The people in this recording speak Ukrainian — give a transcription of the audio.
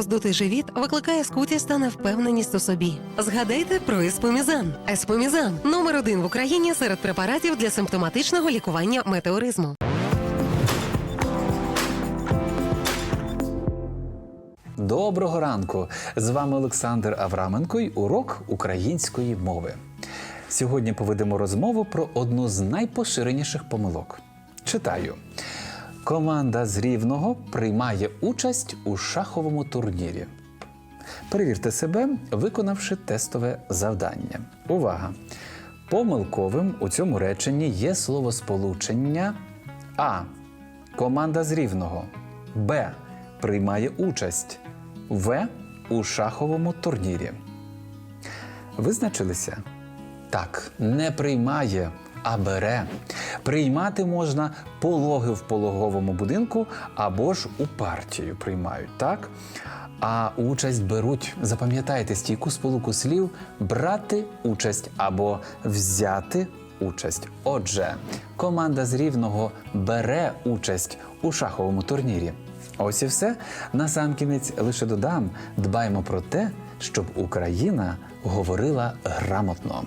роздутий живіт викликає скутість та невпевненість у собі. Згадайте про еспомізан. Еспомізан номер один в Україні серед препаратів для симптоматичного лікування метеоризму. Доброго ранку! З вами Олександр Авраменко й урок української мови. Сьогодні поведемо розмову про одну з найпоширеніших помилок. Читаю. Команда з Рівного приймає участь у шаховому турнірі. Перевірте себе, виконавши тестове завдання. Увага! Помилковим у цьому реченні є словосполучення А. Команда з Рівного. Б. Приймає участь. В. У шаховому турнірі. Визначилися? Так, не приймає, а бере. Приймати можна пологи в пологовому будинку або ж у партію приймають, так? А участь беруть, запам'ятайте стійку сполуку слів брати участь або взяти участь. Отже, команда з рівного бере участь у шаховому турнірі. Ось і все. Насамкінець лише додам: дбаємо про те, щоб Україна говорила грамотно.